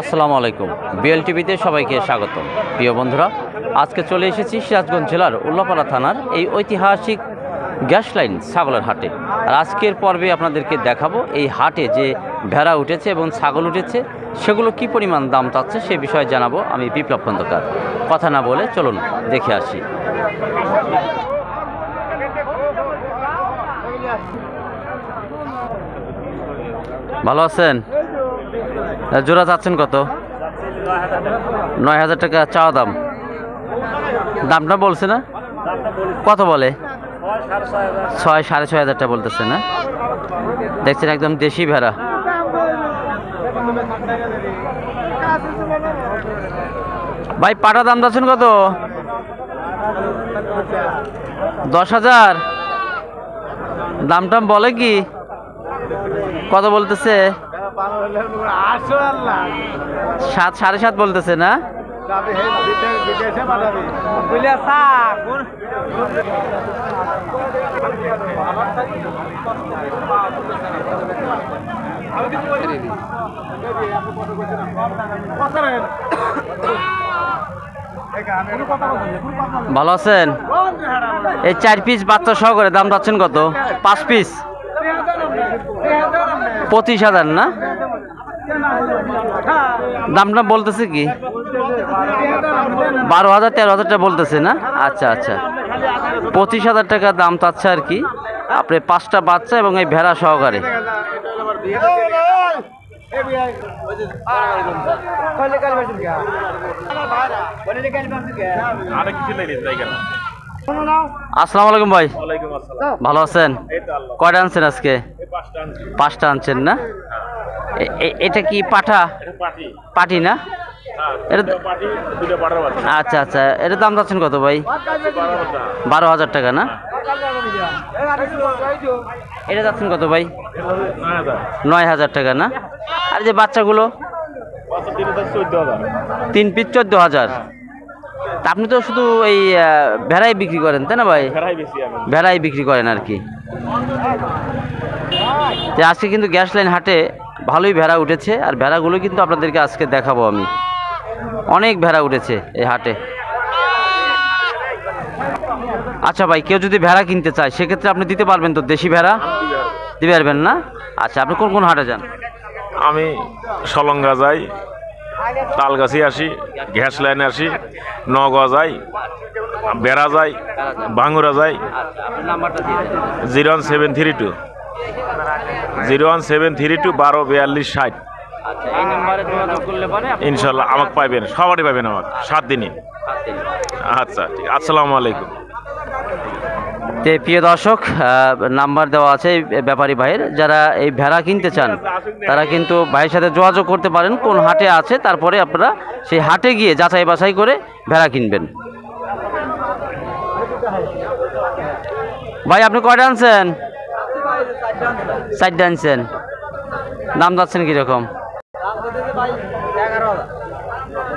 আসসালামু আলাইকুম। বিএল টিভিতে সবাইকে স্বাগত প্রিয় বন্ধুরা, আজকে চলে এসেছি সিরাজগঞ্জ জেলার উল্লাপাড়া থানার এই ঐতিহাসিক গ্যাস লাইন ছাগলের হাটে। আর আজকের পর্বে আপনাদেরকে দেখাবো এই হাটে যে ভেড়া উঠেছে এবং ছাগল উঠেছে, সেগুলো কি পরিমাণ দাম চাচ্ছে সে বিষয়ে জানাব আমি বিপ্লব খন্দকার। কথা না বলে চলুন দেখে আসি। ভালো আছেন? জোড়া চাচ্ছেন কত? নয় হাজার টাকা চাওয়া দাম। দামটা বলছে না? কত বলে? ছয়, সাড়ে ছয় হাজার টাকা বলতেছে না? দেখছেন একদম দেশি ভেড়া। ভাই, পাটা দাম যাচ্ছেন কত? দশ হাজার? দাম টাম বলে কি? কত বলতেছে? সাত সাড়ে সাত বলতেছে না? ভালো আছেন? এই চার পিস বাচ্চা সহ করে দাম যাচ্ছেন কত? পাঁচ পিস পঁচিশ হাজার না? দামটা বলতেছে কি? বারো হাজার তেরো হাজার টাকা বলতেছে না? আচ্ছা আচ্ছা। পঁচিশ হাজার টাকা দাম চাচ্ছে আর কি। আপনি পাঁচটা বাচ্চা এবং এই ভেড়া সহকারে। আসসালামু আলাইকুম ভাই। ভালো আছেন? কয়টা আনছেন আজকে? পাঁচটা আনছেন না? এটা কি পাঠা? পাটি না? এটা আচ্ছা আচ্ছা এটার দাম যাচ্ছেন কত ভাই? বারো হাজার টাকা না? এটা যাচ্ছেন কত ভাই? নয় হাজার। টাকা না? আর যে বাচ্চাগুলো? তিন পিস চোদ্দ হাজার। তা আপনি তো শুধু এই ভেড়াই বিক্রি করেন তাই না ভাই? ভেড়াই বিক্রি করেন আর কি। আজকে কিন্তু গ্যাস লাইন হাটে ভালোই ভেড়া উঠেছে আর ভেড়াগুলো কিন্তু আপনাদেরকে আজকে দেখাবো আমি। অনেক ভেড়া উঠেছে এই হাটে। আচ্ছা ভাই কেউ যদি ভেড়া কিনতে চায় সেক্ষেত্রে আপনি দিতে পারবেন তো দেশি ভেড়া? দিতে পারবেন না? আচ্ছা আপনি কোন কোন হাটে যান? আমি সলঙ্গা যাই তালগাছি আসি গ্যাস লাইনে আসি নগাঁও যাই বেড়া যাই ভাঙ্গুরা যাই আচ্ছা zero seven three two. Zero one seven three two বারো বিয়াল্লিশ ষাট। আচ্ছা এই নাম্বারে যোগাযোগ করলে পরে আপনি ইনশাল্লাহ আমাকে পাইবেন সবারই পাবেন আমাকে সাত দিনই। আচ্ছা ঠিক আসসালামু আলাইকুম। তে প্রিয় দর্শক নাম্বার দেওয়া আছে এই ব্যাপারী ভাইয়ের। যারা এই ভেড়া কিনতে চান তারা কিন্তু ভাইয়ের সাথে যোগাযোগ করতে পারেন কোন হাটে আছে তারপরে আপনারা সেই হাটে গিয়ে যাচাই বাছাই করে ভেড়া কিনবেন। ভাই আপনি কয়টা আনছেন? চারটে আনছেন। দাম যাচ্ছেন কীরকম?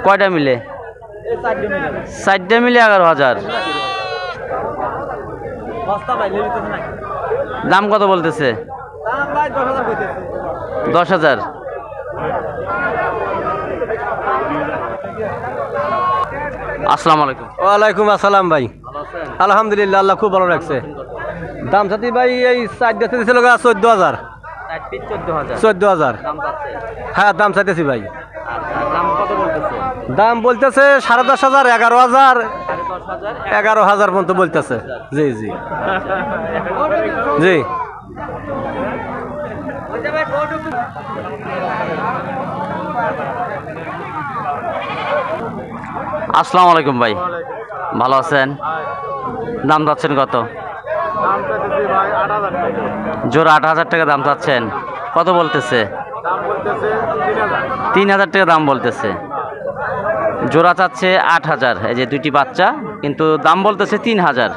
কয়টা মিলে? চারটে মিলে এগারো হাজার। দাম কত বলতেছে? দশ হাজার। আসসালামু আলাইকুম। ওয়ালাইকুম আসসালাম ভাই। আলহামদুলিল্লাহ, আল্লাহ খুব ভালো লাগছে দাম সাথী ভাই এই চার দিতে দিছিল চোদ্দ হাজার। চোদ্দ হাজার। চোদ্দ হাজার। হ্যাঁ দাম চাইতেছি ভাই। আচ্ছা দাম বলতেছে? সাড়ে দশ হাজার এগারো হাজার এগারো হাজার। পর্যন্ত বলতেছে। জি জি। জি। আসসালামু আলাইকুম ভাই। ভালো আছেন? দাম চাচ্ছেন কত? জোর আট হাজার টাকা দাম চাচ্ছেন। কত বলতেছে? তিন হাজার টাকা দাম বলতেছে। জোড়া চাচ্ছে আট হাজার। এই যে দুইটি বাচ্চা কিন্তু দাম বলতেছে তিন হাজার।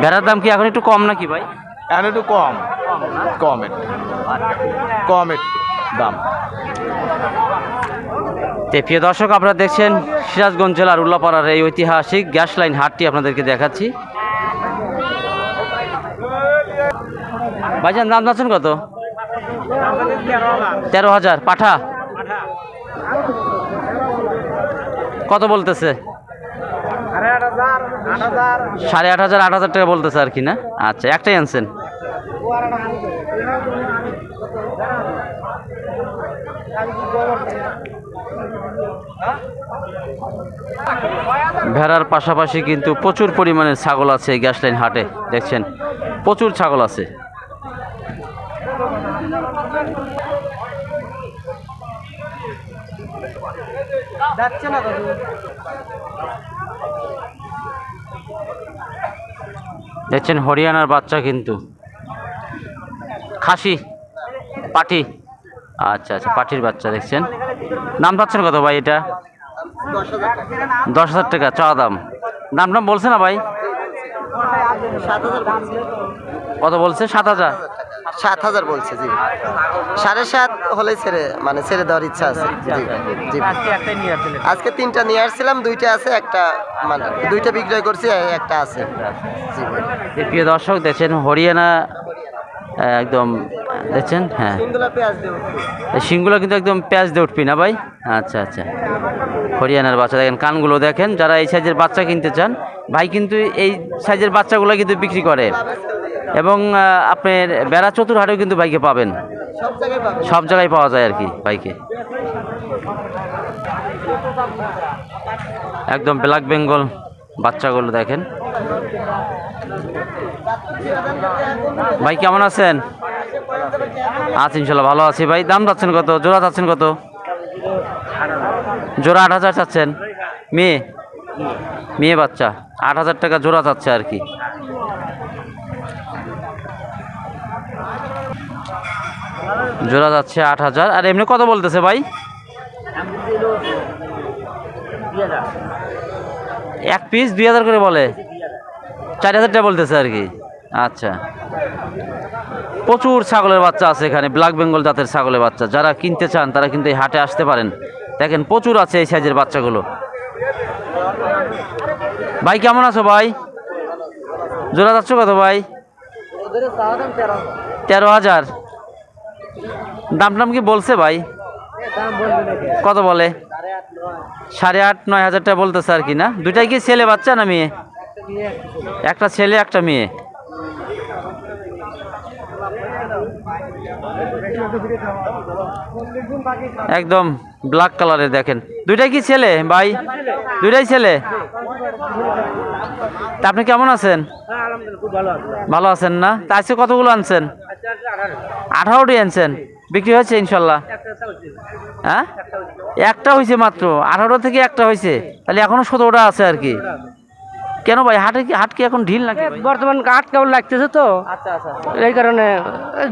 ভেড়ার দাম কি এখন একটু কম নাকি ভাই? এখন একটু কম। কম কম দাম। তে প্রিয় দর্শক আপনারা দেখছেন সিরাজগঞ্জ জেলার উল্লাপাড়ার এই ঐতিহাসিক গ্যাস লাইন হাটটি আপনাদেরকে দেখাচ্ছি। ভাইজান, দাম যাচ্ছেন কত? তেরো হাজার, পাঠা? কত বলতেছে? সাড়ে আট হাজার আট হাজার টাকা বলতেছে আর কি, না? আচ্ছা একটাই আনছেন? ভেড়ার পাশাপাশি কিন্তু প্রচুর পরিমাণে ছাগল আছে গ্যাস লাইন হাটে, দেখছেন? প্রচুর ছাগল আছে। দেখছেন হরিয়ানার বাচ্চা কিন্তু। খাসি পাটি আচ্ছা আচ্ছা পাটির বাচ্চা দেখছেন। দাম পাচ্ছেন কত ভাই এটা? দশ হাজার টাকা চাওয়া দাম। দাম দাম বলছে না ভাই? কত বলছে? সাত হাজার। সাত হাজার বলছে, জি। সাড়ে সাত হলে ছেড়ে মানে ছেড়ে দেওয়ার ইচ্ছা আছে। আজকে তিনটা নিয়ে আসছিলাম, দুইটা আছে, একটা মানে দুইটা বিক্রয় করছি, একটা আছে। প্রিয় দর্শক, দেখছেন হরিয়ানা একদম, দেখছেন? হ্যাঁ। শিংগুলো কিন্তু একদম প্যাঁচ দিয়ে উঠবি না ভাই? আচ্ছা আচ্ছা। হরিয়ানার বাচ্চা, দেখেন কানগুলো দেখেন, যারা এই সাইজের বাচ্চা কিনতে চান, ভাই কিন্তু এই সাইজের বাচ্চাগুলো কিন্তু বিক্রি করে। এবং আহ, আপনার বেড়া চতুর হাটেও কিন্তু বাইকে পাবেন। সব জায়গায় পাওয়া যায় আর কি বাইকে একদম ব্ল্যাক বেঙ্গল বাচ্চাগুলো দেখেন। ভাই কেমন আছেন? আছি ইনশাল্লাহ ভালো আছি। ভাই দাম চাচ্ছেন কত? জোড়া চাচ্ছেন কত? জোড়া আট হাজার চাচ্ছেন। মেয়ে? মেয়ে বাচ্চা। আট হাজার টাকা জোড়া চাচ্ছে আর কি। জোড়া যাচ্ছে আট হাজার। আর এমনি কত বলতেছে ভাই? এক পিস দুই হাজার করে বলে। চার হাজারটা বলতেছে আর কি। আচ্ছা। প্রচুর ছাগলের বাচ্চা আছে এখানে, ব্ল্যাক বেঙ্গল জাতের ছাগলের বাচ্চা। যারা কিনতে চান, তারা কিন্তু এই হাটে আসতে পারেন। দেখেন, প্রচুর আছে এই সাইজের বাচ্চাগুলো। ভাই, কেমন আছো ভাই? জোড়া যাচ্ছ কত ভাই? তেরো হাজার। দাম টাম কি বলছে ভাই? কত বলে? সাড়ে আট, নয় হাজার টাকা বলতেছে আর কি, না? দুটাই কি ছেলে, বাচ্চা না মেয়ে? একটা ছেলে, একটা মেয়ে। একদম ব্ল্যাক কালারের দেখেন। দুইটাই কি ছেলে ভাই? দুইটাই ছেলে? তা আপনি কেমন আছেন? ভালো আছেন না? তা আজকে কতগুলো আনছেন? আঠারোটি আনছেন। বিক্রি হয়েছে ইনশাল্লাহ? হ্যাঁ? একটা হয়েছে। মাত্র। আঠারো থেকে একটা হয়েছে। তাহলে এখনও সতেরোটা আছে আর কি। কেন ভাই হাটে কি হাট কি এখন ঢিল নাকি বর্তমান আট কেমন লাগতেছে তো। আচ্ছা আচ্ছা। এই কারণে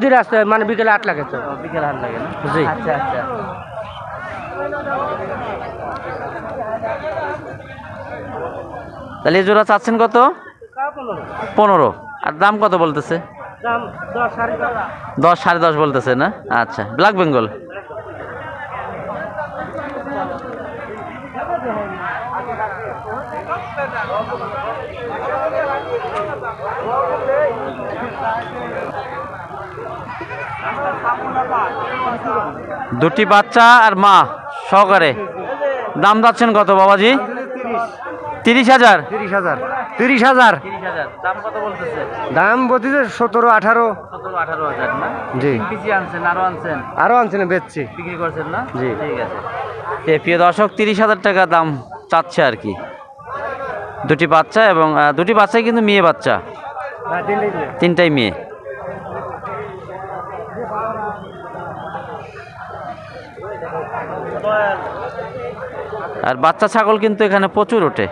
ধীরে আসতে মানে বিকেলে আট লাগে তো। বিকেল হাট লাগে জি। আচ্ছা আচ্ছা। তাহলে জোড়া চাচ্ছেন কত? পনেরো। আর দাম কত বলতেছে? দশ সাড়ে দশ বলতেছে না? আচ্ছা ব্ল্যাক বেঙ্গল। দুটি বাচ্চা আর মা, সহকারে। দাম যাচ্ছেন কত, বাবাজি? তিরিশ হাজার। তিরিশ হাজার। তিরিশ হাজার। দাম কত বলতেছে? দাম বলতেছে সতেরো আঠারো। সতেরো আঠারো হাজার না? জি। তিন আনছেন আরও আনছেন? বেচছি। বিক্রি করছেন না? জি। ঠিক আছে। প্রিয় দর্শক তিরিশ হাজার টাকা দাম চাচ্ছে আর কি। দুটি বাচ্চা এবং দুটি বাচ্চাই কিন্তু মেয়ে বাচ্চা। তিনটাই মেয়ে। আর বাচ্চা ছাগল কিন্তু এখানে প্রচুর ওঠে।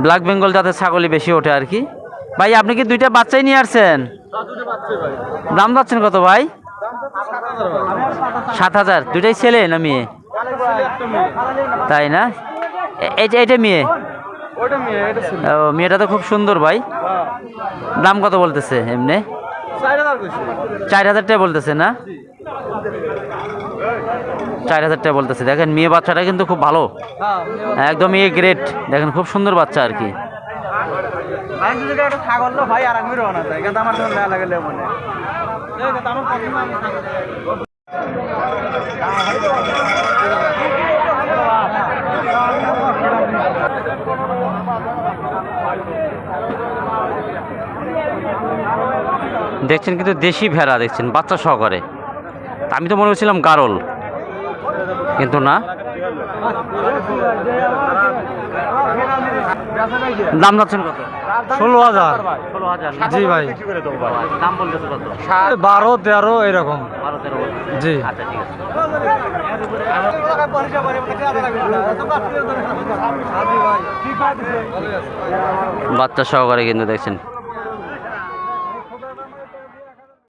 ব্ল্যাক বেঙ্গল জাতের ছাগলই বেশি ওঠে আর কি। ভাই আপনি কি দুইটা বাচ্চাই নিয়ে আসছেন? দাম যাচ্ছেন কত ভাই? সাত হাজার। দুইটাই ছেলে না মেয়ে? তাই না? এ- এইটা এইটা মেয়ে? ও মেয়েটা তো খুব সুন্দর ভাই। দাম কত বলতেছে এমনি? চার হাজার টাকা বলতেছে না? চার হাজার টাকা বলতেছে। দেখেন মেয়ে বাচ্চাটা কিন্তু খুব ভালো। একদম এ গ্রেট দেখেন খুব সুন্দর বাচ্চা আর কি। দেখছেন কিন্তু দেশি ভেড়া দেখছেন বাচ্চা সহকারে। আমি তো মনে করছিলাম গারল। কিন্তু না? দাম যাচ্ছেন কত? ষোলো হাজার। ষোলো হাজার। জি ভাই। দাম বলতেছে কত? বারো তেরো এরকম। বারো তেরো জি। আচ্ছা ঠিক আছে। বাচ্চা সহকারে কিন্তু দেখছেন।